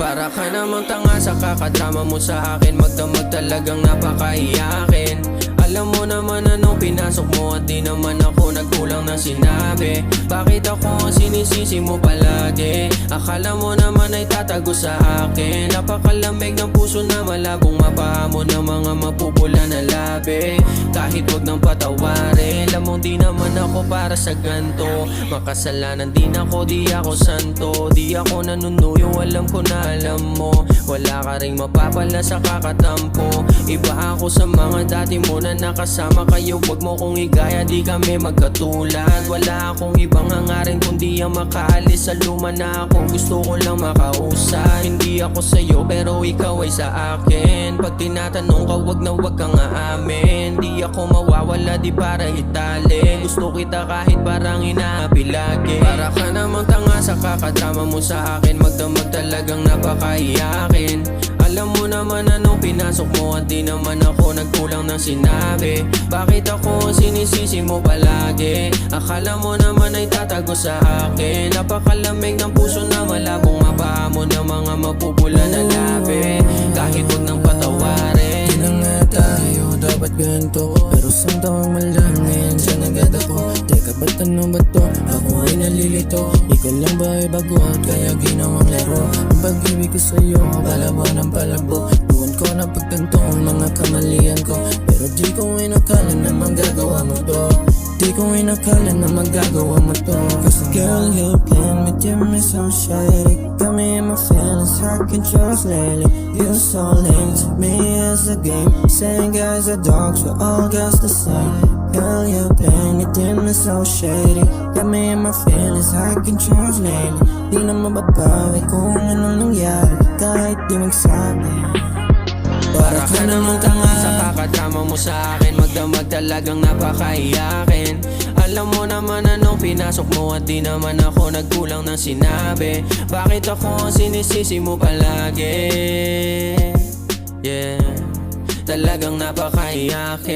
Para ka namang tanga sa kakadrama mo sa akin. Magdamag talagang napakaiyakin Alam mo naman anong pinasok mo At di naman ako nagkulang ng sinabi. Bakit ako ang sinisisi mo palagi? Akala mo naman ay tatago sa akin. Napakalamig ng puso na malabong mapahamon ng mga mapupula na labi. Kahit wag nang patawarin Alam mo di naman ako para sa ganto. Makasalanan din ako, di ako santo. Di ako nanunuyo, alam ko na alam mo. Wala ka ring mapapala sa kakatampo. Iba ako sa mga dati mo na nakasama. Kayo Wag mo kong igaya, di kami magkatulad Wala akong ibang hangarin kundi ang makaalis. Sa luma na ako Gusto ko lang makausap. Hindi ako sa'yo pero ikaw ay sa akin. Pag tinatanong ka wag na wag kang aamin. Di ako mawawala di para itali Gusto kita kahit parang inaapi lagi. Para ka namang tanga sa kakadrama mo sa akin. Magdamag talagang napakaiyakin alam mo naman anong pinasok mo at di naman ako nagkulang ng sinabi. Bakit ako sinisisi mo palagi? Akala mo naman ay tatago sa akin. Napakalamig ng puso na malabong mapahamon ng mga mapupula na labi. Kahit wag nang patawarin. Di na nga tayo dapat ganito. Pero saan ba't ano ba to? Ako ay nalilito. Ikaw lang ba ay bago at kaya ginawang laro? Ang pag-ibig ko sa'yo Palabo ng palabo Buwan ko na pagtanto ang mga kamalian ko. Pero di ko inakala na magagawa mo to. Di ko inakala na magagawa mo to. Cause girl you playing with your me so shady Got me in my feelings, I can trust lately. You're so lame to me as a game. Saying guys are dogs, we're all guys the same Girl you playing with your me so shady. Got me in my feelings, I can trust lately Di na mababawi kung anong nangyari Kahit di magsabi Para ka namang tanga. sa kakadrama mo sa akin Magdamag talagang napakaiyakin Alam mo naman anong pinasok mo At di naman ako nagkulang ng sinabi. Bakit ako ang sinisisi mo palagi? Yeah Talagang napakaiyakin